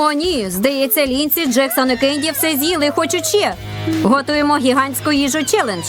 О, ні, здається, Лінсі, Джексон і Кенді все з'їли хочуть ще. Готуємо гігантську їжу челендж.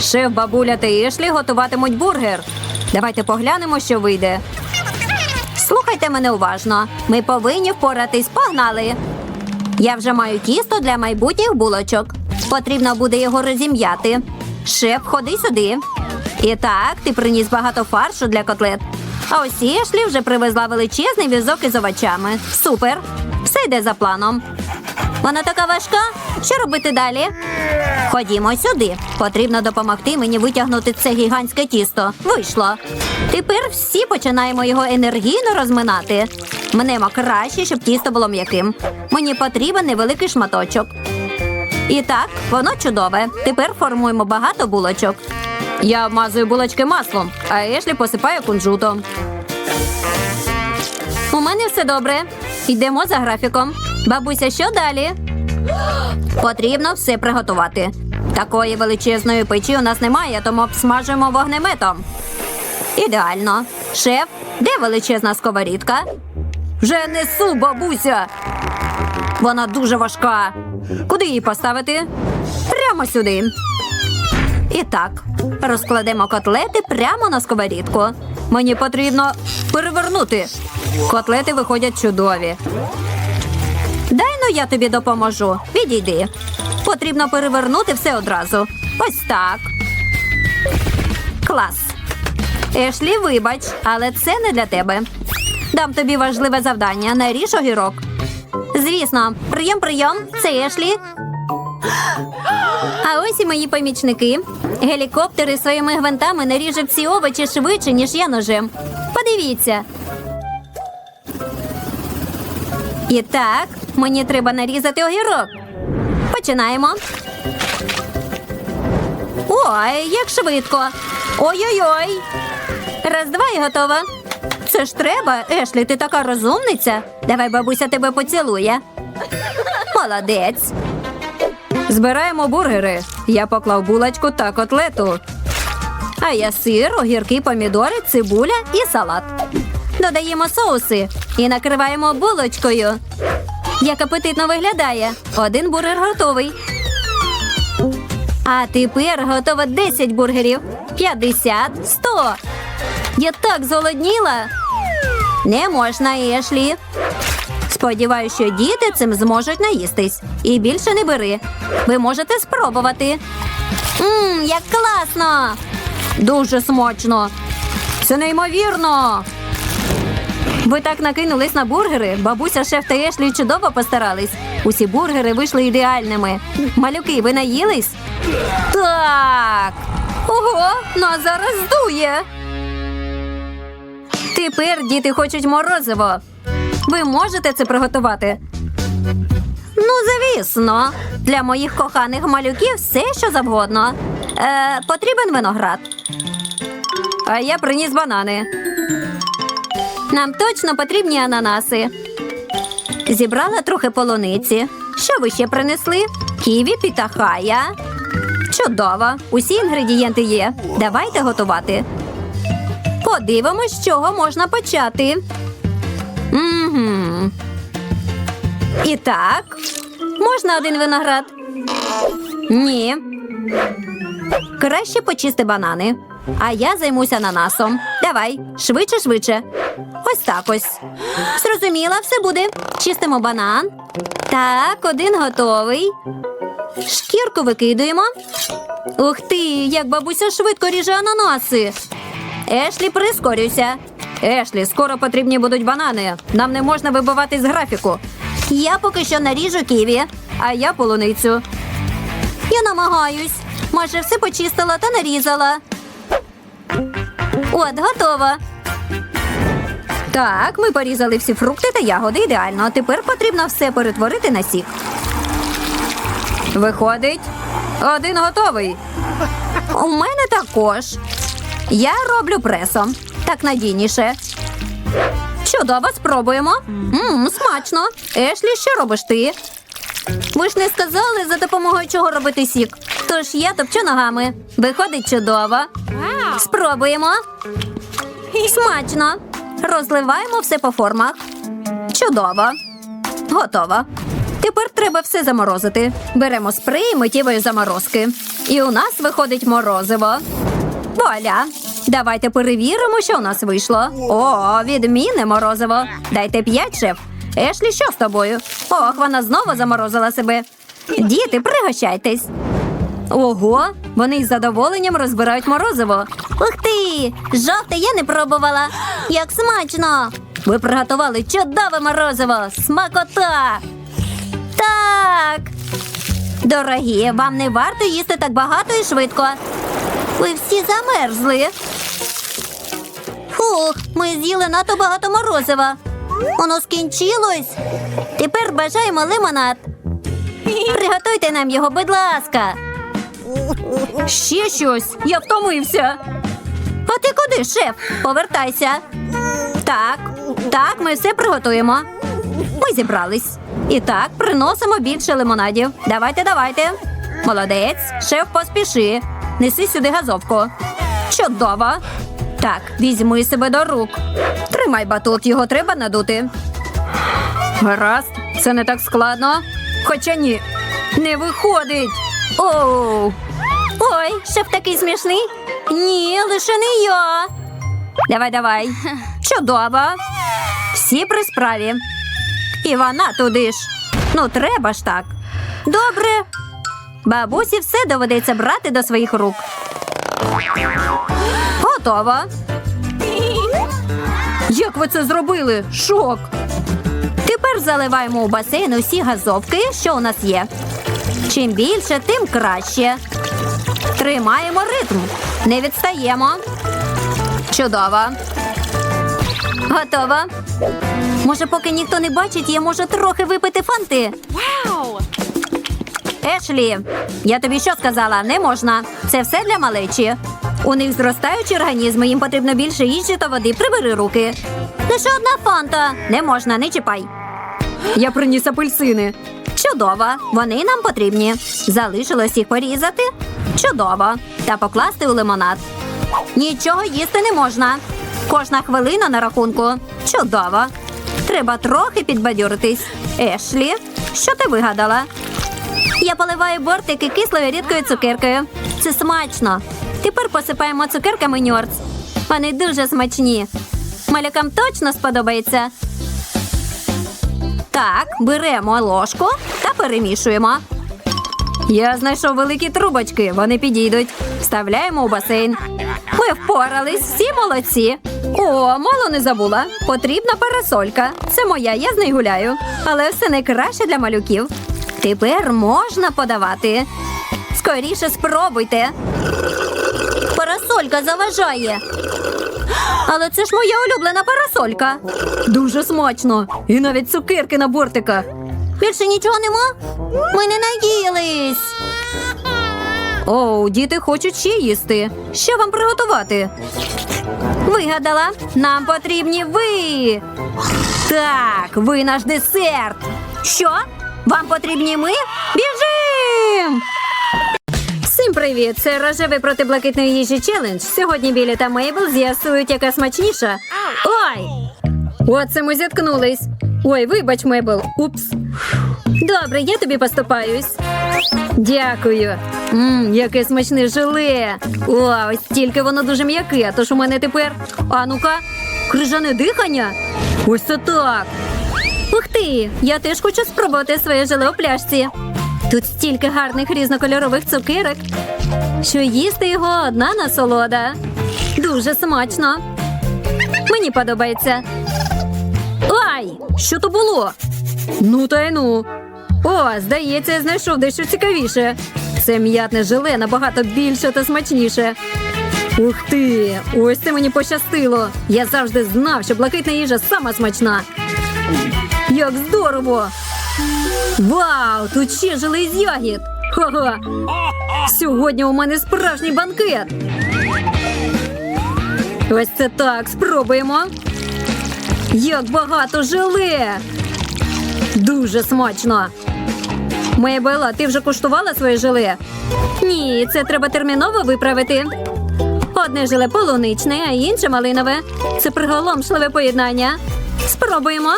Шеф, бабуля та Ешлі готуватимуть бургер. Давайте поглянемо, що вийде. Слухайте мене уважно. Ми повинні впоратись. Погнали. Я вже маю тісто для майбутніх булочок. Потрібно буде його розім'яти. Шеф, ходи сюди. І так, ти приніс багато фаршу для котлет. А ось Ешлі вже привезла величезний візок із овочами. Супер! Все йде за планом. Вона така важка. Що робити далі? Ходімо сюди. Потрібно допомогти мені витягнути це гігантське тісто. Вийшло. Тепер всі починаємо його енергійно розминати. Мнемо краще, щоб тісто було м'яким. Мені потрібен невеликий шматочок. І так, воно чудове. Тепер формуємо багато булочок. Я обмазую булочки маслом, а Ешлі посипає кунжутом. У мене все добре. Йдемо за графіком. Бабуся, що далі? Потрібно все приготувати. Такої величезної печі у нас немає, тому обсмажуємо вогнеметом. Ідеально. Шеф, де величезна сковорідка? Вже несу, бабуся. Вона дуже важка. Куди її поставити? Прямо сюди. І так, розкладемо котлети прямо на сковорідку. Мені потрібно перевернути. Котлети виходять чудові. Дай ну я тобі допоможу. Відійди. Потрібно перевернути все одразу. Ось так. Клас. Ешлі, вибач, але це не для тебе. Дам тобі важливе завдання. Наріж огірок. Звісно, прийом, прийом. Це Ешлі. А ось і мої помічники. Гелікоптери своїми гвинтами наріжуть ці овочі швидше, ніж я ножем. Подивіться. І так, мені треба нарізати огірок. Починаємо. Ой, як швидко. Ой-ой-ой. Раз, два і готово. Це ж треба, Ешлі, ти така розумниця. Давай бабуся тебе поцілує. Молодець. Збираємо бургери. Я поклав булочку та котлету. А я сир, огірки, помідори, цибуля і салат. Додаємо соуси і накриваємо булочкою. Як апетитно виглядає. Один бургер готовий. А тепер готово 10 бургерів. 50, 100. Я так зголодніла. Не можна, Ешлі. Сподіваюся, що діти цим зможуть наїстись. І більше не бери. Ви можете спробувати. Мм, як класно! Дуже смачно. Це неймовірно. Ви так накинулись на бургери. Бабуся, шеф та Ешлі чудово постарались. Усі бургери вийшли ідеальними. Малюки, ви наїлись? Так. Ого, нас зараз здує. Тепер діти хочуть морозиво. Ви можете це приготувати? Ну, звісно, для моїх коханих малюків все, що завгодно. Е, потрібен виноград. А я приніс банани. Нам точно потрібні ананаси. Зібрала трохи полуниці. Що ви ще принесли? Ківі пітахая. Чудово. Усі інгредієнти є. Давайте готувати. Подивимось, з чого можна почати. Угу. І так, можна один виноград? Ні. Краще почисти банани. А я займуся ананасом. Давай, швидше, швидше. Ось так ось. Зрозуміла, все буде. Чистимо банан. Так, один готовий. Шкірку викидуємо. Ух ти, як бабуся швидко ріже ананаси. Ешлі, прискорюйся. Ешлі, скоро потрібні будуть банани. Нам не можна вибивати з графіку. Я поки що наріжу ківі, а я полуницю. Я намагаюсь. Майже все почистила та нарізала. От, готово. Так, ми порізали всі фрукти та ягоди ідеально. А тепер потрібно все перетворити на сік. Виходить, один готовий. У мене також. Я роблю пресом. Так надійніше. Чудово, спробуємо. Мм, смачно. Ешлі, що робиш ти? Ви ж не сказали, за допомогою чого робити сік. Тож я топчу ногами. Виходить чудово. Спробуємо. Смачно. Розливаємо все по формах. Чудово. Готово. Тепер треба все заморозити. Беремо спрей миттєвої заморозки. І у нас виходить морозиво. Вуаля! Давайте перевіримо, що у нас вийшло. О, відмінне морозиво. Дайте п'ять, шеф. Ешлі, що з тобою? Ох, вона знову заморозила себе. Діти, пригощайтесь. Ого, вони із задоволенням розбирають морозиво. Ух ти! Жовте я не пробувала. Як смачно! Ви приготували чудове морозиво! Смакота! Так. Дорогі, вам не варто їсти так багато і швидко. Ви всі замерзли. Фух, ми з'їли надто багато морозива. Воно скінчилось. Тепер бажаємо лимонад. Приготуйте нам його, будь ласка. Ще щось. Я втомився. А ти куди, шеф? Повертайся. Так, так, ми все приготуємо. Ми зібрались. І так, приносимо більше лимонадів. Давайте, давайте. Молодець, шеф, поспіши. Неси сюди газовку. Чудово. Так, візьми себе до рук. Тримай батут, його треба надути. Гаразд, це не так складно. Хоча ні, не виходить. Оу. Ой, шеф такий смішний. Ні, лише не я. Давай, давай. Чудово. Всі при справі. І вона туди ж. Ну, треба ж так. Добре. Бабусі все доведеться брати до своїх рук. Готово. Як ви це зробили? Шок. Тепер заливаємо у басейн усі газовки, що у нас є. Чим більше, тим краще. Тримаємо ритм. Не відстаємо. Чудово. Готово. Може, поки ніхто не бачить, я можу трохи випити фанти. Вау! Ешлі, я тобі що сказала? Не можна. Це все для малечі. У них зростаючі організми, їм потрібно більше їжі та води. Прибери руки. Лише одна фанта. Не можна, не чіпай. Я приніс апельсини. Чудово, вони нам потрібні. Залишилось їх порізати. Чудово. Та покласти у лимонад. Нічого їсти не можна. Кожна хвилина на рахунку. Чудово. Треба трохи підбадьоритись. Ешлі, що ти вигадала? Я поливаю бортики кислою рідкою цукеркою. Це смачно. Тепер посипаємо цукерками ньорц. Вони дуже смачні. Малюкам точно сподобається. Так, беремо ложку та перемішуємо. Я знайшов великі трубочки, вони підійдуть. Вставляємо у басейн. Ми впорались, всі молодці. О, мало не забула. Потрібна парасолька. Це моя, я з нею гуляю. Але все найкраще для малюків. Тепер можна подавати. Скоріше спробуйте. Парасолька заважає. Але це ж моя улюблена парасолька. Дуже смачно. І навіть цукерки на бортиках. Більше нічого нема? Ми не наїлись. Оу, діти хочуть ще їсти. Що вам приготувати? Вигадала, нам потрібні ви. Так, ви наш десерт. Що? Вам потрібні ми? Біжим! Всім привіт! Це рожевий проти блакитної їжі челендж. Сьогодні Білі та Мейбл з'ясують, яка смачніша. Ой! Оце ми зіткнулись. Ой, вибач, Мейбл. Упс. Добре, я тобі поступаюсь. Дякую. Мм, яке смачне желе. О, ось тільки воно дуже м'яке, тож у мене тепер. А ну-ка, крижане дихання. Ось це так. Ух ти! Я теж хочу спробувати своє желе у пляшці. Тут стільки гарних різнокольорових цукерок, що їсти його одна насолода. Дуже смачно. Мені подобається. Ай! Що то було? Ну та й ну. О, здається, я знайшов дещо цікавіше. Це м'ятне желе набагато більше та смачніше. Ух ти! Ось це мені пощастило. Я завжди знав, що блакитна їжа сама смачна. Як здорово! Вау! Тут ще желе з ягід! Ха-ха! Сьогодні у мене справжній банкет. Ось це так, спробуємо. Як багато желе! Дуже смачно. Мейбела, ти вже куштувала своє желе? Ні, це треба терміново виправити. Одне желе полуничне, а інше малинове. Це приголомшливе поєднання. Спробуємо.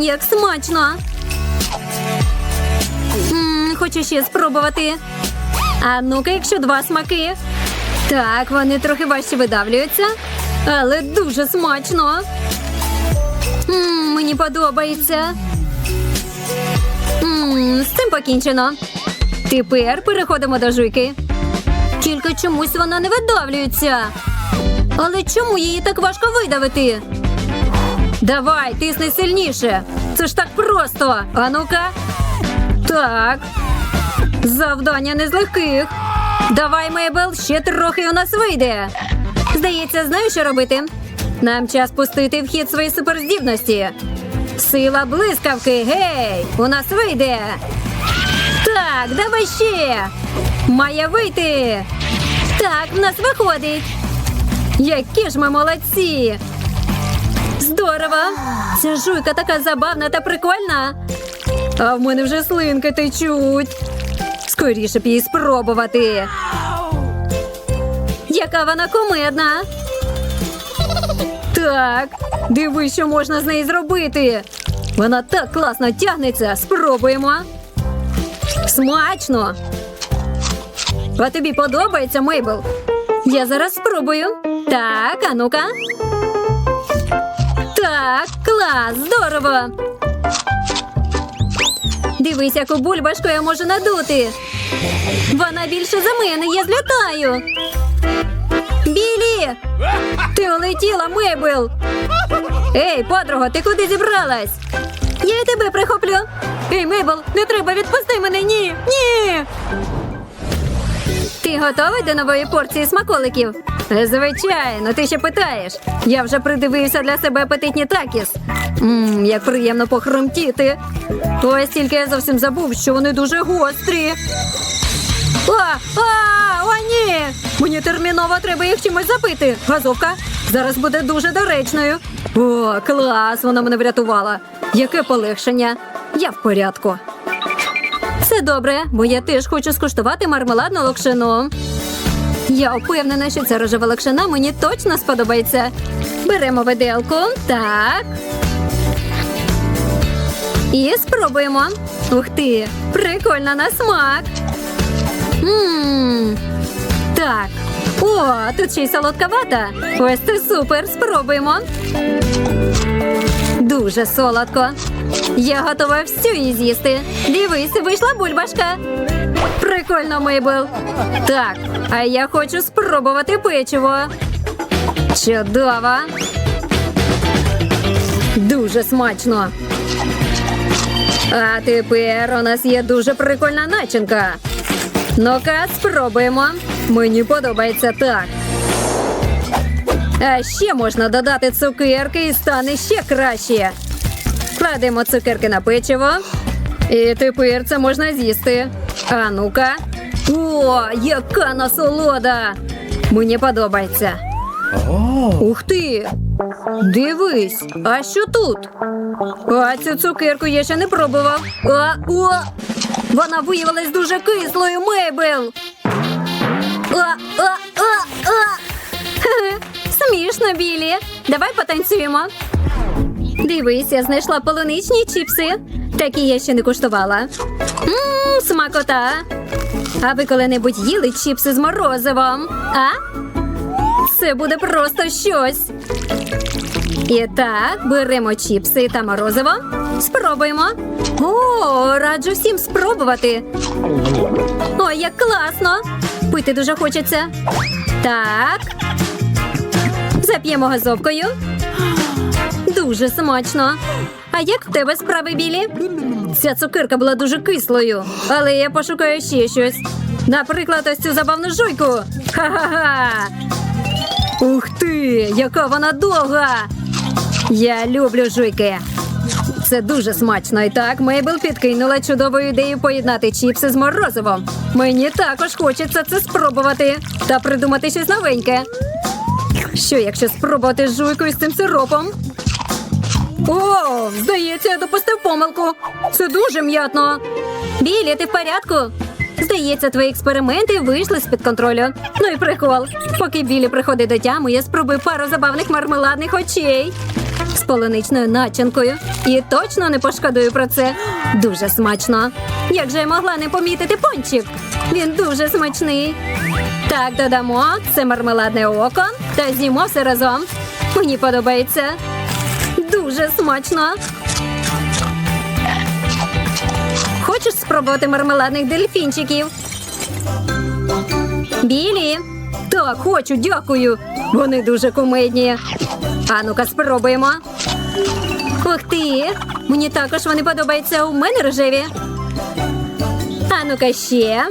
Як смачно. М, хочу ще спробувати. А ну-ка, якщо два смаки. Так, вони трохи важче видавлюються, але дуже смачно. М, мені подобається. М, з цим покінчено. Тепер переходимо до жуйки. Тільки чомусь вона не видавлюється. Але чому її так важко видавити? Давай, тисни сильніше. Це ж так просто. А ну-ка. Так. Завдання не з легких. Давай, Мейбл, ще трохи у нас вийде. Здається, знаю, що робити. Нам час пустити в хід свої суперздібності. Сила блискавки, гей! У нас вийде. Так, давай ще. Має вийти. Так, в нас виходить. Які ж ми молодці! Здорово! Ця жуйка така забавна та прикольна. А в мене вже слинки течуть. Скоріше б її спробувати. Яка вона кумедна. Так, дивись, що можна з неї зробити. Вона так класно тягнеться. Спробуємо. Смачно. А тобі подобається, Мейбл? Я зараз спробую. Так, а ну-ка. Так, клас, здорово. Дивись, яку бульбашку я можу надути. Вона більше за мене, я злітаю. Білі! Ти улетіла, Мейбл! Ей, подруга, ти куди зібралась? Я і тебе прихоплю. Ей, Мейбл, не треба відпусти мене, ні! Ні! Ти готовий до нової порції смаколиків? Звичайно, ти ще питаєш. Я вже придивився для себе апетитні такіс. Ммм, як приємно похрумтіти. Ось тільки я зовсім забув, що вони дуже гострі. А, а, о, ні! Мені терміново треба їх чимось запити. Газовка зараз буде дуже доречною. О, клас! Вона мене врятувала. Яке полегшення. Я в порядку. Все добре, бо я теж хочу скуштувати мармеладну локшину. Я впевнена, що ця рожева локшина мені точно сподобається. Беремо виделку. Так. І спробуємо. Ух ти! Прикольно на смак. Ммм. Так. О, тут ще й солодковата. Ось це супер. Спробуємо. Дуже солодко. Я готова всю її з'їсти. Дивись, вийшла бульбашка. Прикольно, Мейбл. Так, а я хочу спробувати печиво. Чудово. Дуже смачно. А тепер у нас є дуже прикольна начинка. Ну-ка, спробуємо. Мені подобається так. А ще можна додати цукерки і стане ще краще. Кладемо цукерки на печиво. І тепер це можна з'їсти. А ну-ка. О, яка насолода! Мені подобається. Ух ти! Дивись, а що тут? А цю цукерку я ще не пробував. А, о! Вона виявилась дуже кислою, Мейбл. А, а, а, а. Смішно, Білі. Давай потанцюємо. Дивись, я знайшла полуничні чіпси. Такі я ще не куштувала. Ммм, смакота. А ви коли-небудь їли чіпси з морозивом? А? Це буде просто щось. І так, беремо чіпси та морозиво. Спробуємо. О, раджу всім спробувати. Ой, як класно! Пити дуже хочеться. Так. Зап'ємо газовкою. Дуже смачно. А як в тебе справи, Білі? Ця цукерка була дуже кислою, але я пошукаю ще щось. Наприклад, ось цю забавну жуйку. Ха-ха-ха! Ух ти, яка вона довга! Я люблю жуйки. Це дуже смачно. І так Мейбл підкинула чудову ідею поєднати чіпси з морозивом. Мені також хочеться це спробувати та придумати щось новеньке. Що, якщо спробувати з жуйкою з цим сиропом? О, здається, я допустив помилку. Це дуже м'ятно. Білі, ти в порядку? Здається, твої експерименти вийшли з-під контролю. Ну і прикол. Поки Білі приходить до тями, я спробую пару забавних мармеладних очей. з полуничною начинкою. І точно не пошкодую про це. Дуже смачно. Як же я могла не помітити пончик? Він дуже смачний. Так, додамо це мармеладне око та з'їмо все разом. Мені подобається. Дуже смачно. Хочеш спробувати мармеладних дельфінчиків? Білі. Так, хочу, дякую. Вони дуже кумедні. А ну-ка, спробуємо. Ух ти! Мені також вони подобаються. У мене рожеві. А ну-ка ще.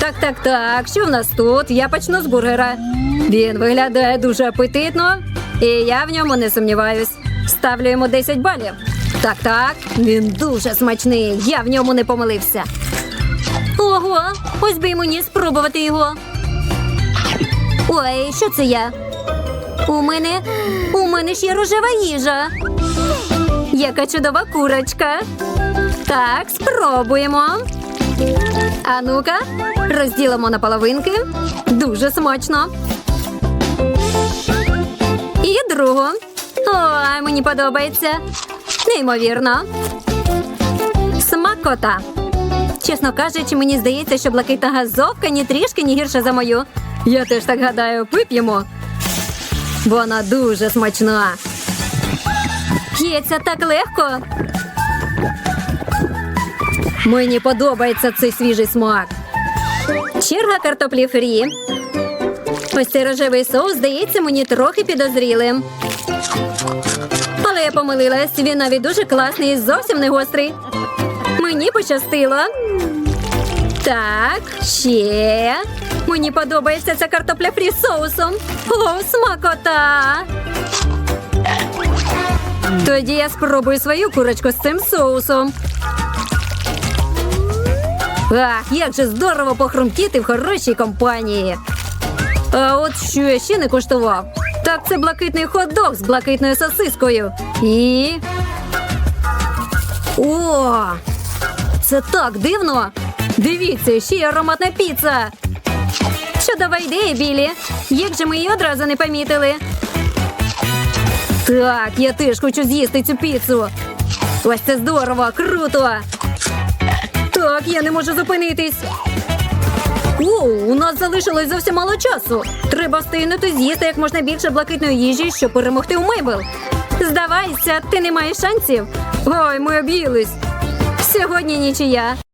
Так, так, так. Що в нас тут? Я почну з бургера. Він виглядає дуже апетитно, і я в ньому не сумніваюсь. Ставлю йому 10 балів. Так, так, він дуже смачний. Я в ньому не помилився. Ого, ось би й мені спробувати його. Ой, що це я? У мене у мене ж є рожева їжа. Яка чудова курочка. Так, спробуємо. А ну-ка, розділимо на половинки. Дуже смачно. І другу. Ой, мені подобається. Неймовірно. Смакота. Чесно кажучи, мені здається, що блакитна газовка ні трішки ні гірша за мою. Я теж так гадаю, вип'ємо. Вона дуже смачна. П'ється так легко. Мені подобається цей свіжий смак. Черга картоплі фрі. Ось цей рожевий соус здається мені трохи підозрілим. Але я помилилась, він навіть дуже класний і зовсім не гострий. Мені пощастило. Так, ще. Мені подобається ця картопля фрі з соусом. О, смакота! Тоді я спробую свою курочку з цим соусом. Ах, як же здорово похрумкіти в хорошій компанії. А от що я ще не куштував. Так це блакитний хот-дог з блакитною сосискою. І. О! Це так дивно. Дивіться, ще й ароматна піца. Чудова ідея, Білі. Як же ми її одразу не помітили? Так, я теж хочу з'їсти цю піцу. Ось це здорово, круто. Так, я не можу зупинитись. О, у нас залишилось зовсім мало часу. Треба встигнути з'їсти як можна більше блакитної їжі, щоб перемогти у Мейбл. Здавайся, ти не маєш шансів. Ой, ми об'їлись. Сьогодні нічия.